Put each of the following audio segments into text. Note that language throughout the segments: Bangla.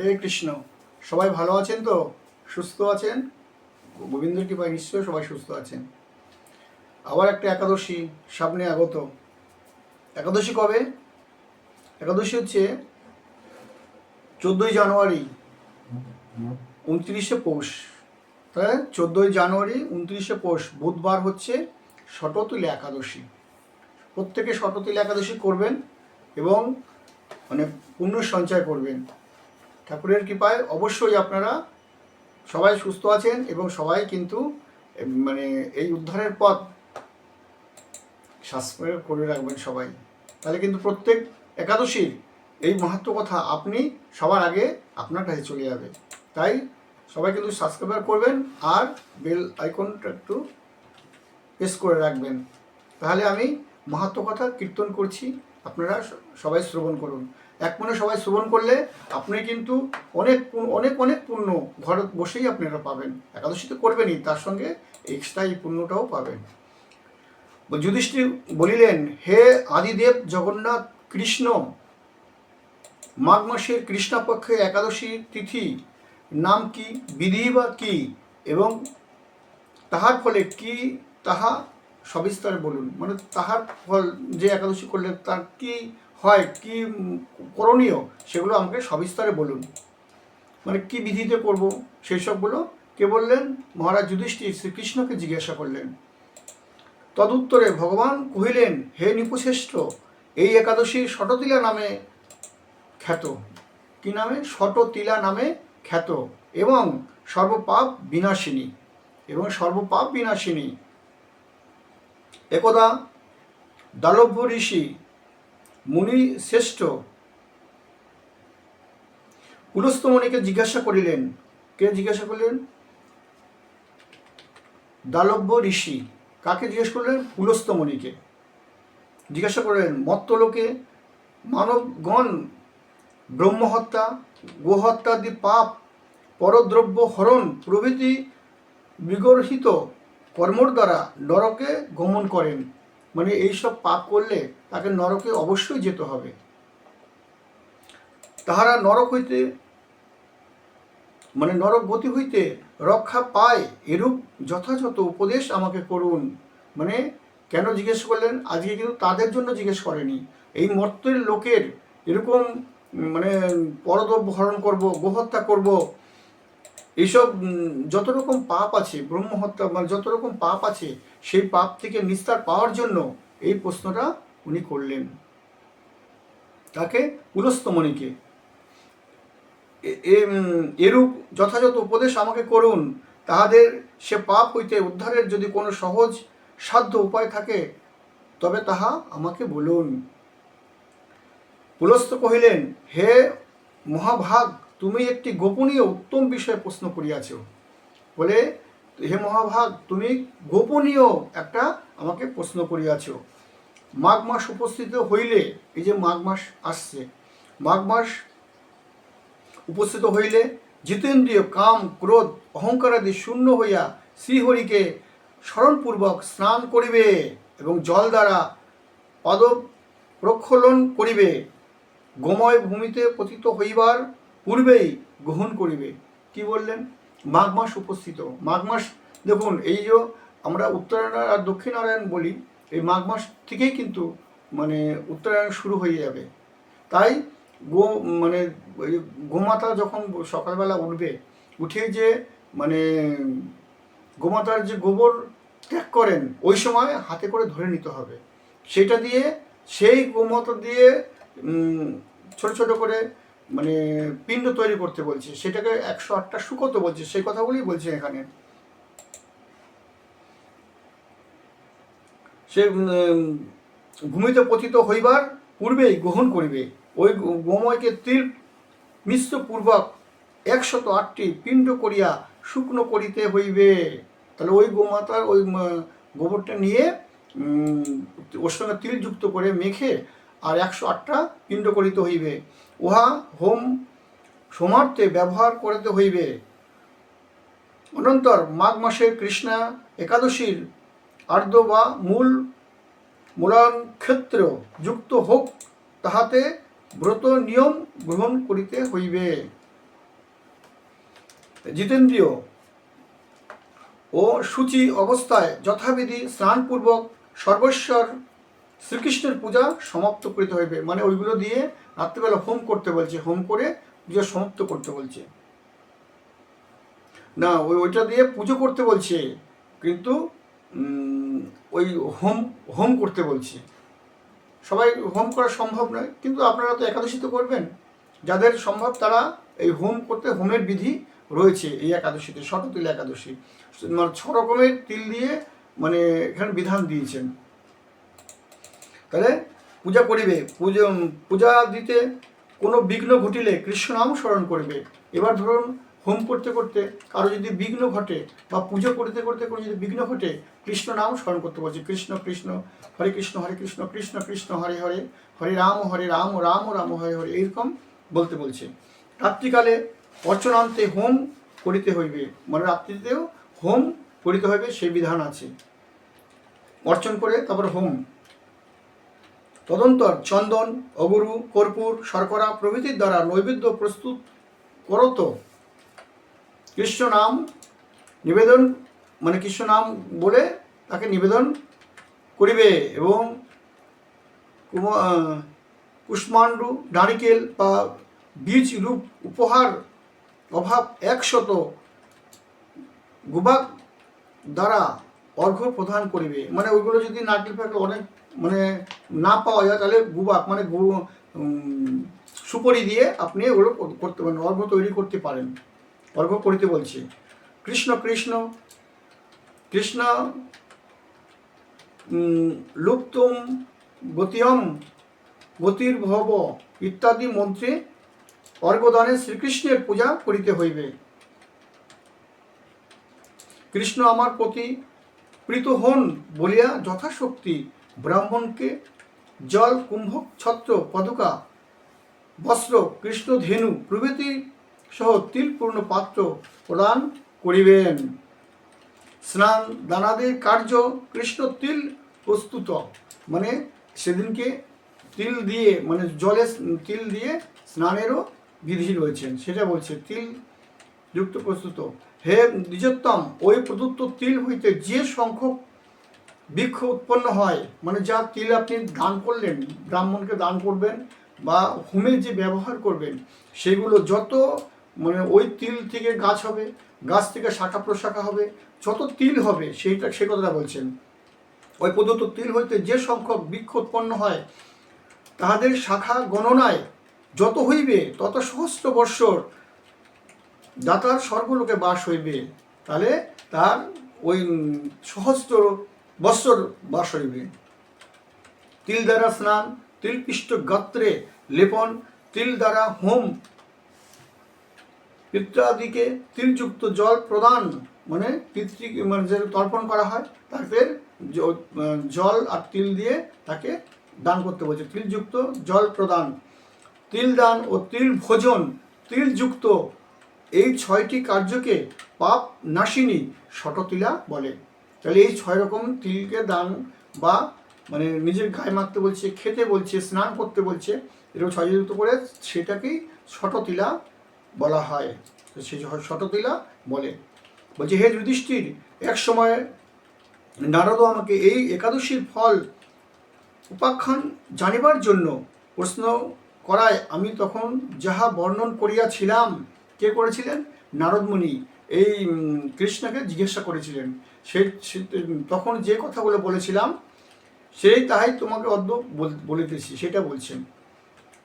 হরে কৃষ্ণ। সবাই ভালো আছেন তো? সুস্থ আছেন? গোবিন্দের কৃপায় নিশ্চয়ই সবাই সুস্থ আছেন। আবার একটা একাদশী, সামনে আগত। একাদশী কবে? একাদশী হচ্ছে চোদ্দোই জানুয়ারি, উনত্রিশে পৌষ। তাই চোদ্দোই জানুয়ারি, উনত্রিশে পৌষ। বুধবার হচ্ছে শততুল একাদশী। প্রত্যেকে শততুল একাদশী করবেন এবং মানে পুণ্য সঞ্চয় করবেন। ঠাকুরের কৃপায় অবশ্যই আপনারা সবাই সুস্থ আছেন এবং সবাই কিন্তু মানে এই উদ্ধারের পথ শাস্ত্র করে রাখবেন সবাই। তাহলে কিন্তু প্রত্যেক একাদশীর এই মাহাত্ম কথা আপনি সবার আগে আপনার কাছে চলে যাবে। তাই সবাই কিন্তু সাবস্ক্রাইবার করবেন আর বেল আইকনটা একটু প্রেস করে রাখবেন। তাহলে আমি মাহাত্ম কথা কীর্তন করছি। আপনারা সবাই শ্রবণ করুন। এক মনে সবাই শ্রবণ করলে আপনি কিন্তু অনেক অনেক অনেক পুণ্য ঘরে বসেই আপনারা পাবেন। একাদশী তো করবেনই, তার সঙ্গে এক্সট্রা এই পুণ্যটাও পাবেন। যুধিষ্ঠির বলিলেন, হে আদিদেব জগন্নাথ কৃষ্ণ, মাঘ মাসের কৃষ্ণপক্ষে একাদশী তিথি নাম কি, বিধি বা কি, এবং তাহার ফলে কি তাহা সবিস্তারে বলুন। মানে তাহার ফল যে একাদশী করলে তার কি হয়, কি করণীয় সেগুলো আমাকে সবিস্তারে বলুন। মানে কি বিধিতে করব সেই সবগুলো কে বললেন? মহারাজ যুধিষ্ঠির শ্রীকৃষ্ণকে জিজ্ঞাসা করলেন। তদুত্তরে ভগবান কহিলেন, হে নিপুশ্রেষ্ঠ এই একাদশী শটতিলা নামে খ্যাত। কি নামে? শটতিলা নামে খ্যাত এবং সর্বপাপ বিনাশিনী এবং সর্বপাপ বিনাশিনী। একদা দালভ্য ঋষি মুনি শ্রেষ্ঠ পুলস্তমণিকে জিজ্ঞাসা করিলেন, কে জিজ্ঞাসা করলেন? দালব্য ঋষি। কাকে জিজ্ঞেস করলেন? পুলস্তমণিকে জিজ্ঞাসা করলেন, মত্তলোকে মানবগণ ব্রহ্মহত্যা গোহত্যাদি পাপ, পরদ্রব্য হরণ প্রভৃতি বিগর্হিত কর্মর দ্বারা নরকে গমন করেন। মানে এইসব পাপ করলে তাকে নরকে অবশ্যই যেতে হবে। তাহারা নরক হইতে মানে নরক গতি হইতে রক্ষা পায় এরূপ যথাযথ উপদেশ আমাকে করুন। মানে কেন জিজ্ঞেস করলেন? আজকে কিন্তু তাদের জন্য জিজ্ঞেস করেনি। এই মর্তের লোকের এরকম মানে পরদ্রব্য হরণ করব, গোহত্যা করব এইসব যত রকম পাপ আছে ব্রহ্মহত্যা মানে যত রকম পাপ আছে, সেই পাপ থেকে নিস্তার পাওয়ার জন্য এই প্রশ্নটা উনি করলেন। তাকে পুলস্তমণিকে এরূপ যথাযথ উপদেশ আমাকে করুন, তাহাদের সে পাপ হইতে উদ্ধারের যদি কোনো সহজ, সাধ্য উপায় থাকে, তবে তাহা আমাকে বলুন। পুলস্ত কহিলেন, হে মহাভাগ তুমি একটি গোপনীয় উত্তম বিষয়ে প্রশ্ন করিয়াছ। বলে, হে মহাভাগ, তুমি গোপনীয় একটা আমাকে প্রশ্ন করিয়াছ। মাঘ মাস উপস্থিত হইলে, এই যে মাঘ মাস আসছে, মাঘ মাস উপস্থিত হইলে জিতেন্দ্রিয়, কাম, ক্রোধ অহংকারাদি শূন্য হইয়া শ্রীহরিকে স্মরণপূর্বক স্নান করিবে এবং জল দ্বারা পদ প্রক্ষলন করিবে। গোময় ভূমিতে পতিত হইবার পূর্বেই গ্রহণ করিবে। কি বললেন? মাঘ মাস উপস্থিত। মাঘ মাস, দেখুন, এই যে আমরা উত্তরায়ণ আর দক্ষিণারায়ণ বলি, এই মাঘ মাস থেকেই কিন্তু মানে উত্তরায়ণ শুরু হয়ে যাবে। তাই গো মানে গোমাতা যখন সকালবেলা উঠবে, উঠে যে মানে গোমাতার যে গোবর ত্যাগ করেন, ওই সময় হাতে করে ধরে নিতে হবে। সেটা দিয়ে সেই গোমাতা দিয়ে ছোট ছোট করে মানে পিণ্ড তৈরি করতে বলছে, সেটাকে একশো আটটা শুকোতে বলছে, সেই কথাগুলি বলছে এখানে। সে ভূমিতে পতিত হইবার পূর্বেই গ্রহণ করিবে। ওই গোময়কে তীর মিশ্র পূর্বক একশত আটটি পিণ্ড করিয়া শুকনো করিতে হইবে। তাহলে ওই গোমাতার, ওই গোবরটা নিয়ে ওর সঙ্গে তিল যুক্ত করে মেখে আর একশো আটটা পিণ্ড করিতে হইবে। উহা হোম সমার্থে ব্যবহার করিতে হইবে। অনন্তর মাঘ মাসের কৃষ্ণা একাদশীর আর্দ্র বা মূল মূলান ক্ষেত্র যুক্ত হোক, তাহাতে ব্রত নিয়ম গ্রহণ করিতে হইবে। জিতেন্দ্রীয়, ও সূচি অবস্থায় যথাবিধি স্নানপূর্বক সর্বস্বর শ্রীকৃষ্ণের পূজা সমাপ্ত করিতে হইবে মানে ওইগুলো দিয়ে রাত্রিবেলা হোম করতে বলছে, হোম করে পূজা সমাপ্ত করতে বলছে। না, ওই ওইটা দিয়ে পুজো করতে বলছে, কিন্তু ওই হোম হোম করতে বলছে। সবাই হোম করা সম্ভব নয়, কিন্তু আপনারা তো একাদশী তো করবেন। যাদের সম্ভব তারা এই হোম করতে, হোমের বিধি রয়েছে এই একাদশীতে শততিল একাদশী। মানে ছ রকমের তিল দিয়ে মানে এখানে বিধান দিয়েছেন। তাহলে পূজা করিবে, পূজা পূজা দিতে কোনো বিঘ্ন ঘটিলে কৃষ্ণ নাম স্মরণ করবে। এবার ধরুন, হোম করতে করতে কারও যদি বিঘ্ন ঘটে বা পুজো করতে করতে কোনো যদি বিঘ্ন ঘটে, কৃষ্ণ নাম স্মরণ করতে বলছে, কৃষ্ণ কৃষ্ণ, হরে কৃষ্ণ হরে কৃষ্ণ কৃষ্ণ কৃষ্ণ, হরে হরে হরে রাম হরে রাম রাম রাম, হরে হরে, এইরকম বলতে বলছে। রাত্রিকালে অর্চনান্তে হোম করিতে হইবে মানে রাত্রিতেও হোম করিতে হইবে সেই বিধান আছে। অর্চন করে, তারপর হোম। তদন্তর চন্দন, অগুরু, কর্পূর, শর্করা প্রভৃতির দ্বারা নৈবেদ্য প্রস্তুত করত। কৃষ্ণ নাম নিবেদন মানে কৃষ্ণ নাম বলে তাকে নিবেদন করিবে এবং কুষ্মাণ্ডু, নারিকেল বা বীজ রূপ উপহার অভাব একশত গুবাক দ্বারা অর্ঘ্য প্রদান করিবে। মানে ওইগুলো যদি ফারকেল অনেক মানে না পাওয়া যায়, তাহলে গুবাক মানে গু- সুপরি দিয়ে আপনি ওগুলো করতে পারেন, অর্ঘ্য তৈরি করতে পারেন। অর্ঘ্য করিতে বলছি। কৃষ্ণ কৃষ্ণ কৃষ্ণ লুপ্তম, গতিয়ম গতির ভব ইত্যাদি মন্ত্রে অর্ঘদানে শ্রীকৃষ্ণের পূজা করিতে হইবে। কৃষ্ণ আমার প্রতি প্রীত হন বলিয়া যথাশক্তি ব্রাহ্মণকে জল কুম্ভক ছত্র, পদকা, বস্ত্র, কৃষ্ণ ধেনু প্রভৃতি সহ তিলপূর্ণ পাত্র প্রদান করিবেন। স্নান দানাদের কার্য, কৃষ্ণ তিল প্রস্তুত। মানে সেদিনকে তিল দিয়ে মানে জলে তিল দিয়ে স্নানেরও বিধি রয়েছেন। সেটা বলছে তিল যুক্ত প্রস্তুত। হে নিজোত্তম, ওই প্রদত্ত তিল হইতে যে সংখ্যক বৃক্ষ উৎপন্ন হয় মানে যা তিল আপনি দান করলেন, ব্রাহ্মণকে দান করবেন বা হোমে যে ব্যবহার করবেন, সেগুলো যত মানে ওই তিল থেকে গাছ হবে, গাছ থেকে শাখা প্রশাখা হবে, যত তিল হবে, সেইটা, সে কথাটা বলছেন। ওই প্রদত্ত তিল হইতে যে সংখ্যক বৃক্ষ উৎপন্ন হয়, তাহাদের শাখা গণনায় যত হইবে, তত সহস্র বৎসর দাতার স্বর্গলোকে বাস হইবে, তাহলে তার ওই সহস্র বৎসর বাস হইবে। তিল দ্বারা স্নান তিলপিষ্ট গাত্রে লেপন, তিল দ্বারা হোম পিত্রাদিকে তিলযুক্ত জল প্রদান মানে পিতৃ মানে যে তর্পণ করা হয় তাদের জল আর তিল দিয়ে তাকে দান করতে বলছে। তিলযুক্ত জল প্রদান, তিল দান ও তিল ভোজন, তিলযুক্ত এই ছয়টি কার্যকে পাপ নাশিনী শটতিলা বলে। তাহলে এই ছয় রকম তিলকে দান বা মানে নিজের গায়ে মাখতে বলছে, খেতে বলছে, স্নান করতে বলছে, এরকম ছয় যুক্ত করে, সেটাকেই শটতিলা বলা হয়। সেই শটতিলা বলে। বলছে, হে যুধিষ্ঠির, এক সময় নারদ আমাকে এই একাদশীর ফল উপাখ্যান জানিবার জন্য প্রশ্ন করায়, আমি তখন যাহা বর্ণন করিয়াছিলাম কে করেছিলেন? নারদমণি। এই কৃষ্ণকে জিজ্ঞাসা করেছিলেন। সে তখন যে কথাগুলো বলেছিলাম, সেই তাহাই তোমাকে অদ্য বল- বলিতেছি, সেটা বলছেন।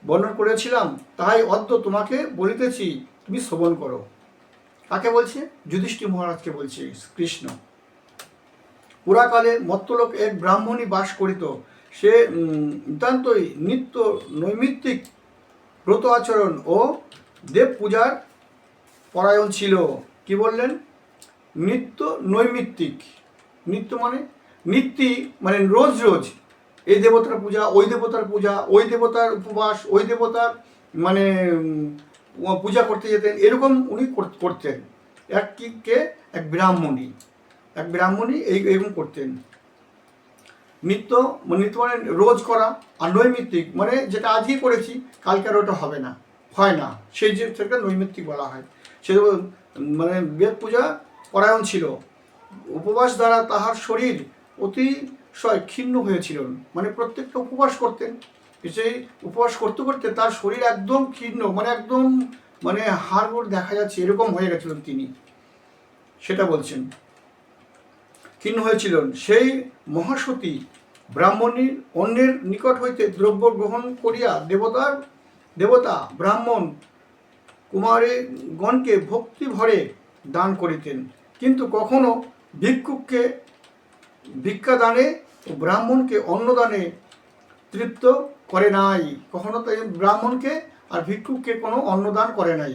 বর্ণন করেছিলাম, তাহাই অদ্য তোমাকে বলিতেছি, তুমি শ্রবণ করো। কাকে বলছে? যুধিষ্ঠির মহারাজকে বলছে, কৃষ্ণ। পুরাকালে মত্তলোক এক ব্রাহ্মণী বাস করিত। সে নিতান্তই নিত্য নৈমিত্তিক ব্রত আচরণ ও দেব পূজার পরায়ণ ছিল। কি বললেন? নিত্য নৈমিত্তিক। নিত্য মানে নিত্যি মানে রোজ রোজ। এই দেবতার পূজা, ওই দেবতার পূজা, ওই দেবতার উপবাস, ওই দেবতার মানে পূজা করতে যেতেন। এরকম উনি কর- করতেন। এক কি এক ব্রাহ্মণী। এক ব্রাহ্মণী এই, এরকম করতেন। নিত্য মানে নিত্য মানে রোজ করা আর নৈমিত্তিক মানে যেটা আজই করেছি, কালকে আর ওটা হবে না, হয় না। সেই যে নৈমিত্তিক বলা হয়। সে মানে বেদ পূজা পরায়ণ ছিল। উপবাস দ্বারা তাহার শরীর অতিশয় ক্ষীণ হয়েছিল। মানে প্রত্যেকটা উপবাস করতেন। সেই উপবাস করতে করতে তার শরীর একদম ক্ষীণ মানে একদম মানে হাড়গোড় দেখা যাচ্ছে, এরকম হয়ে গেছিলেন তিনি। সেটা বলছেন। ক্ষীণ হয়েছিলেন। সেই মহাসতী ব্রাহ্মণীর অন্যের নিকট হইতে দ্রব্য গ্রহণ করিয়া দেবতার, দেবতা, ব্রাহ্মণ কুমারীগণকে ভক্তি ভরে দান করিতেন। কিন্তু কখনো ভিক্ষুককে ভিক্ষাদানে ও ব্রাহ্মণকে অন্নদানে তৃপ্ত করে নাই। কখনো তাই ব্রাহ্মণকে আর ভিক্ষুককে কোনো অন্নদান করে নাই।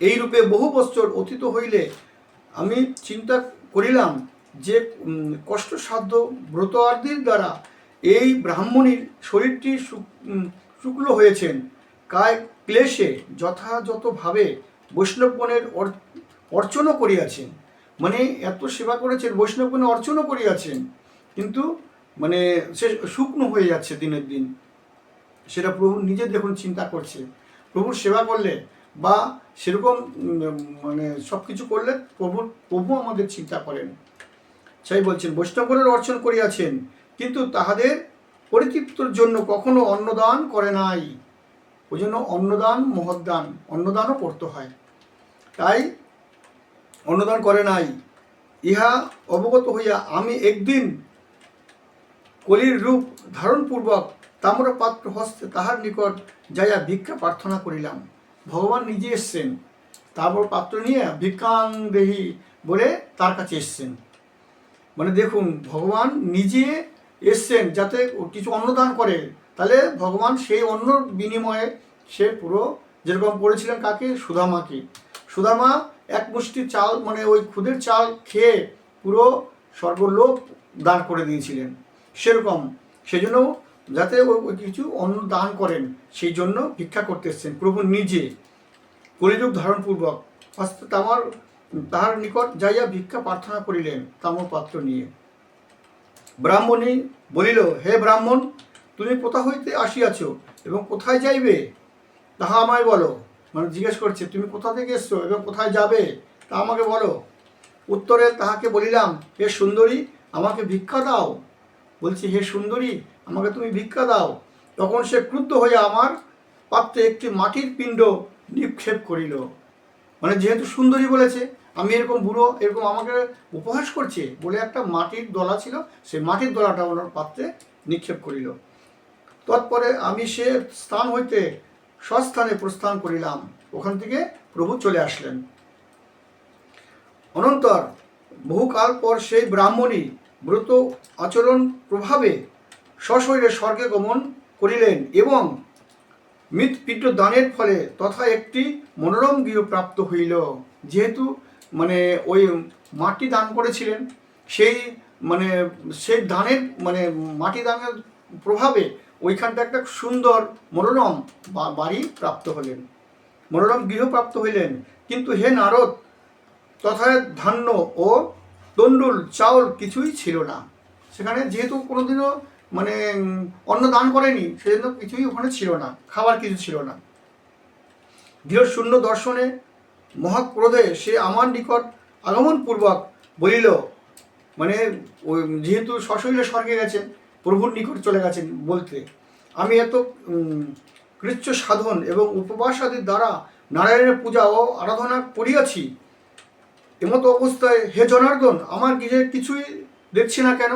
এই রূপে বহু বছর অতীত হইলে আমি চিন্তা করিলাম যে কষ্টসাধ্য ব্রতআদির দ্বারা এই ব্রাহ্মণীর শরীরটি শুক্ল হয়েছেন। কায় ক্লেশে যথাযথভাবে বৈষ্ণবগণের অর- অর্চনও করিয়াছেন। মানে এত সেবা করেছেন বৈষ্ণবগণে অর্চনও করিয়াছেন, কিন্তু মানে সে শুকনো হয়ে যাচ্ছে দিনের দিন। সেটা প্রভু নিজে দেখুন চিন্তা করছে। প্রভুর সেবা করলে বা সেরকম মানে সব কিছু করলে প্রভুর প্রভু আমাদের চিন্তা করেন। সেই বলছেন, বৈষ্ণবগণের অর্চন করিয়াছেন, কিন্তু তাহাদের পরিতৃপ্তর জন্য কখনো অন্নদান করে নাই। ওই জন্য অন্নদান, মহদ্দান, অন্নদানও করতে হয়। তাই অন্নদান করে নাই। ইহা অবগত হইয়া আমি একদিন কলির রূপ ধারণপূর্বক তাম্র পাত্র হস্তে তাহার নিকট যাইয়া ভিক্ষা প্রার্থনা করিলাম। ভগবান নিজে এসছেন। তারপর পাত্র নিয়ে ভিক্ষাং দেহি বলে তার কাছে এসছেন। মানে দেখুন, ভগবান নিজে এসছেন যাতে কিছু অন্নদান করে, তাহলে ভগবান সেই অন্ন বিনিময়ে সে পুরো যেরকম করেছিলেন কাকে? সুদামাকে। সুদামা এক মুষ্টি চাল মানে ওই খুদের চাল খেয়ে পুরো স্বর্গলোক দান করে দিয়েছিলেন। সেরকম। সেজন্য যাতে ওই কিছু অন্ন দান করেন, সেই জন্য ভিক্ষা করতে এসছেন প্রভু নিজে। কলিযুগ ধারণপূর্বক, হস্তে তামার, তাহার নিকট যাইয়া ভিক্ষা প্রার্থনা করিলেন তামর পাত্র নিয়ে। ব্রাহ্মণী বলিল, হে ব্রাহ্মণ, তুমি কোথা হইতে আসিয়াছ এবং কোথায় যাইবে? তাহা আমায় বলো। মানে জিজ্ঞেস করছে, তুমি কোথা থেকে এসছো এবং কোথায় যাবে? তা আমাকে বলো। উত্তরে তাহাকে বলিলাম, হে সুন্দরী, আমাকে ভিক্ষা দাও। বলছি, হে সুন্দরী, আমাকে তুমি ভিক্ষা দাও। তখন সে ক্রুদ্ধ হয়ে আমার পাত্রে একটি মাটির পিণ্ড নিক্ষেপ করিল। মানে যেহেতু সুন্দরী বলেছে আমি এরকম বুড়ো, এরকম আমাকে উপহাস করছে বলে একটা মাটির দলা ছিল, সেই মাটির দলাটা ওনার পাত্রে নিক্ষেপ করিল। তৎপরে আমি সে স্থান হইতে স্বস্থানে প্রস্থান করিলাম। ওখান থেকে প্রভু চলে আসলেন। অনন্তর বহুকাল পর সেই ব্রাহ্মণী ব্রত আচরণ প্রভাবে সশরীরে স্বর্গে গমন করিলেন এবং মৃৎপিণ্ড দানের ফলে তথা একটি মনোরম গৃহ প্রাপ্ত হইল। যেহেতু মানে ওই মাটি দান করেছিলেন। সেই মানে সেই দানের মানে মাটি দানের প্রভাবে ওইখানটা একটা সুন্দর মনোরম বাড়ি প্রাপ্ত হলেন। মনোরম গৃহ প্রাপ্ত হইলেন। কিন্তু হে নারদ তথা ধান্য ও তন্ডুল চাউল কিছুই ছিল না। সেখানে যেহেতু কোনোদিনও মানে অন্ন দান করেনি, সেজন্য কিছুই ওখানে ছিল না, খাবার কিছু ছিল না। গৃহ শূন্য দর্শনে মহাক্রোধে সে আমার নিকট আগমনপূর্বক বলিল মানে ওই যেহেতু সশরীরে স্বর্গে গেছেন, প্রভুর নিকট চলে গেছেন বলতে, আমি এত কৃচ্ছ সাধন এবং উপবাস আদির দ্বারা নারায়ণের পূজা ও আরাধনা করিয়াছি। এমতো অবস্থায় হে জনার্দন, আমার গৃহে কিছুই দেখছি না কেন?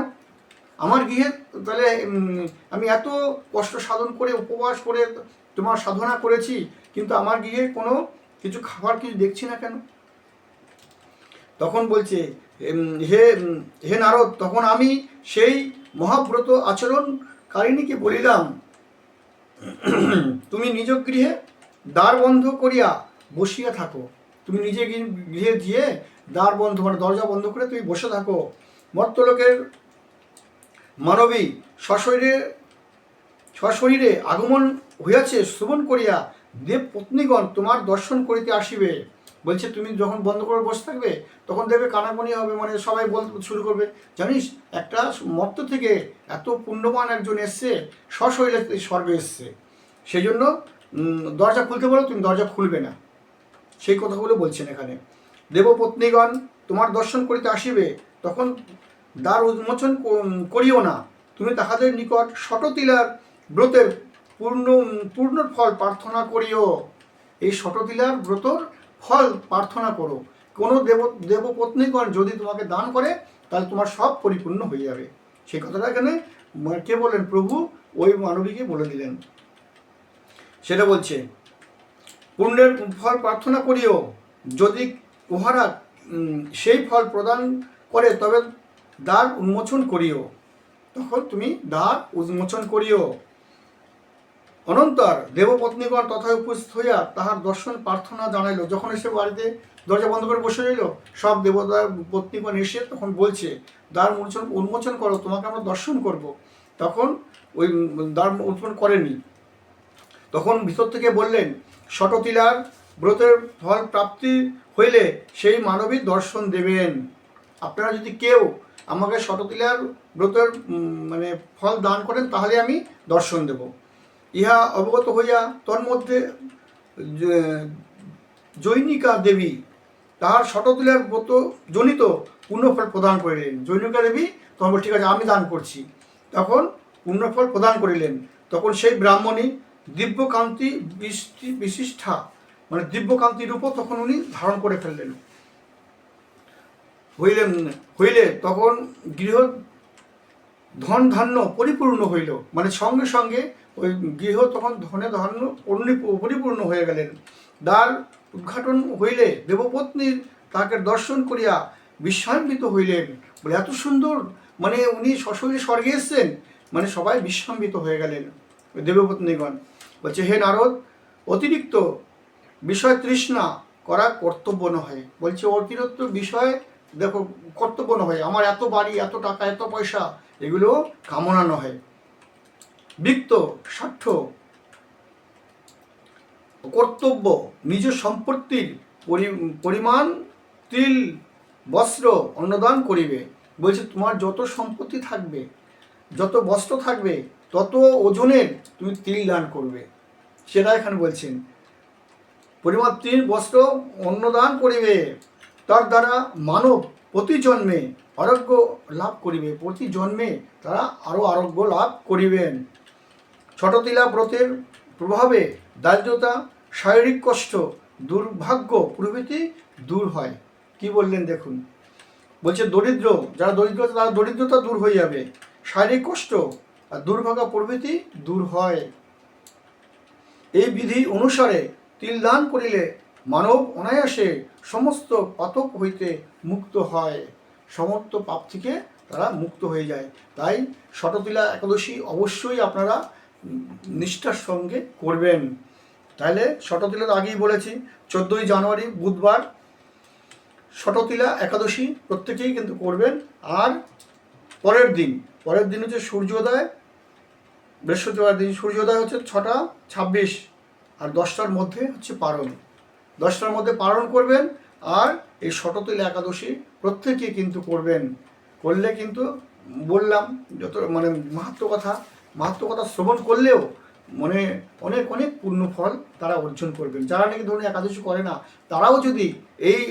আমার গৃহে তাহলে আমি এত কষ্ট সাধন করে, উপবাস করে তোমার সাধনা করেছি, কিন্তু আমার গৃহে কোনো কিছু খাবার কিছু দেখছি না কেন? তখন বলছে হে হে নারদ, তখন আমি সেই মহাব্রত আচরণকারিণীকে বলিলাম, তুমি নিজ গৃহে দ্বার বন্ধ করিয়া বসিয়া থাকো। তুমি নিজে গৃহে গিয়ে দ্বার বন্ধ মানে দরজা বন্ধ করে তুমি বসে থাকো। মর্তলোকের মানবী সশরীরে সশরীরে আগমন হইয়াছে, শ্রবণ করিয়া দেব পত্নীগণ তোমার দর্শন করিতে আসিবে। বলছে, তুমি যখন বন্ধ করে বসে থাকবে, তখন দেবে কানাকনি হবে মানে সবাই বলতে শুরু করবে। জানিস, একটা মর্ত থেকে এত পুণ্যবান একজন এসছে, সশরীরে স্বর্গে এসছে। সেই জন্য দরজা খুলতে বলো, তুমি দরজা খুলবে না। সেই কথাগুলো বলছেন এখানে। দেবপত্নীগণ তোমার দর্শন করিতে আসিবে, তখন দ্বার উন্মোচন করিও না। তুমি তাহাদের নিকট শততিলার ব্রতের পূর্ণ পূর্ণ ফল প্রার্থনা করিও। এই শততিলার ব্রতর ফল প্রার্থনা করো। কোনো দেব, দেবপত্নীগণ যদি তোমাকে দান করে, তাহলে তোমার সব পরিপূর্ণ হয়ে যাবে। সেই কথাটা এখানে কে বললেন? প্রভু ওই মানবীকে বলে দিলেন। সেটা বলছে, পুণ্যের ফল প্রার্থনা করিও। যদি উহারা সেই ফল প্রদান করে, তবে দ্বার উন্মোচন করিও। তখন তুমি দ্বার উন্মোচন করিও। অনন্তর দেবপত্নীগণ তথায় উপস্থিত হইয়া তাহার দর্শন প্রার্থনা জানাইল। যখন এসে বাড়িতে দরজা বন্ধ করে বসে রইল, সব দেবতার পত্নীগণ এসে তখন বলছে, দ্বার উন্মোচন উন্মোচন করো, তোমাকে আমরা দর্শন করব। তখন ওই দ্বার উন্মোচন করেনি। তখন ভিতর থেকে বললেন, শটতিলার ব্রতের ফল প্রাপ্তি হইলে সেই মানবী দর্শন দেবেন। আপনারা যদি কেউ আমাকে শটতিলার ব্রতের মানে ফল দান করেন, তাহলে আমি দর্শন দেব। ইহা অবগত হইয়া তন্মধ্যে জৈনিকা দেবী তাহার শটতিলার ব্রত জনিত পুণ্যফল প্রদান করিলেন। জৈনিকা দেবী তখন ঠিক আছে, আমি দান করছি। তখন পুণ্যফল প্রদান করিলেন। তখন সেই ব্রাহ্মণী দিব্যকান্তি বিশিষ্ঠা মানে দিব্যকান্তি রূপও তখন উনি ধারণ করে ফেললেন। হইলেন, হইলে তখন গৃহ ধন ধান্য পরিপূর্ণ হইল। মানে সঙ্গে সঙ্গে ওই গৃহ তখন ধনে ধান্য পরিপূ- পরিপূর্ণ হয়ে গেলেন। দ্বার উদ্ঘাটন হইলে দেবপত্নীর তাকে দর্শন করিয়া বিশ্বান্বিত হইলেন। বলে, এত সুন্দর মানে উনি সশরীরে স্বর্গে এসছেন। মানে সবাই বিশ্বান্বিত হয়ে গেলেন দেবপত্নীগণ। বলছে, হে নারদ, অতিরিক্ত বিষয় তৃষ্ণা করা কর্তব্য নয় বলছে, অতিরিক্ত বিষয়, দেখো, কর্তব্য নয় আমার এত বাড়ি, এত টাকা, এত পয়সা, এগুলো কামনা নয় বৃত্ত, স্বার্থ, কর্তব্য, নিজ সম্পত্তির পরি- পরিমাণ, তিল, বস্ত্র অন্নদান করিবে। বলছে, তোমার যত সম্পত্তি থাকবে, যত বস্ত্র থাকবে, তত ওজনের তুমি তিল দান করবে। সেটা এখানে বলছেন। পরিমাণ, তিল, বস্ত্র অন্নদান করিবে, তার দ্বারা মানব প্রতি জন্মে আরোগ্য লাভ করিবে। প্রতি জন্মে তারা আরও আরোগ্য লাভ করিবেন। ছোটতিলা ব্রতের প্রভাবে দারিদ্রতা, শারীরিক কষ্ট, দুর্ভাগ্য প্রভৃতি দূর হয়। কি বললেন দেখুন? বলছে, দরিদ্র, যারা দরিদ্র তারা দরিদ্রতা দূর হয়ে যাবে। শারীরিক কষ্ট আর দুর্ভাগ্য প্রভৃতি দূর হয়। এই বিধি অনুসারে তিল দান করিলে মানব অনায়াসে সমস্ত পাতক হইতে মুক্ত হয়। সমস্ত পাপ থেকে তারা মুক্ত হয়ে যায়। তাই শততিলা একাদশী অবশ্যই আপনারা নিষ্ঠার সঙ্গে করবেন। তাহলে শততিলা তো আগেই বলেছি, চোদ্দোই জানুয়ারি বুধবার শততিলা একাদশী প্রত্যেকেই কিন্তু করবেন। আর পরের দিন পরের দিন হচ্ছে সূর্যোদয়, বৃহস্পতিবার দিন সূর্যোদয় হচ্ছে ছটা ছাব্বিশ আর দশটার মধ্যে হচ্ছে পারণ। দশটার মধ্যে পালন করবেন আর এই শততিল একাদশী প্রত্যেকে কিন্তু করবেন। করলে কিন্তু বললাম, যত মানে মাহাত্ম কথা কথা শ্রবণ করলেও মনে অনেক অনেক পূর্ণ ফল তারা অর্জন করবেন। যারা নাকি ধরুন একাদশী করে না, তারাও যদি এই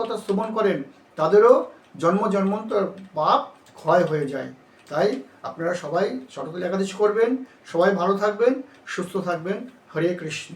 কথা শ্রবণ করেন, তাদেরও জন্ম, জন্মান্তর পাপ ক্ষয় হয়ে যায়। তাই আপনারা সবাই শততিল একাদশী করবেন, সবাই ভালো থাকবেন, সুস্থ থাকবেন। হরে কৃষ্ণ।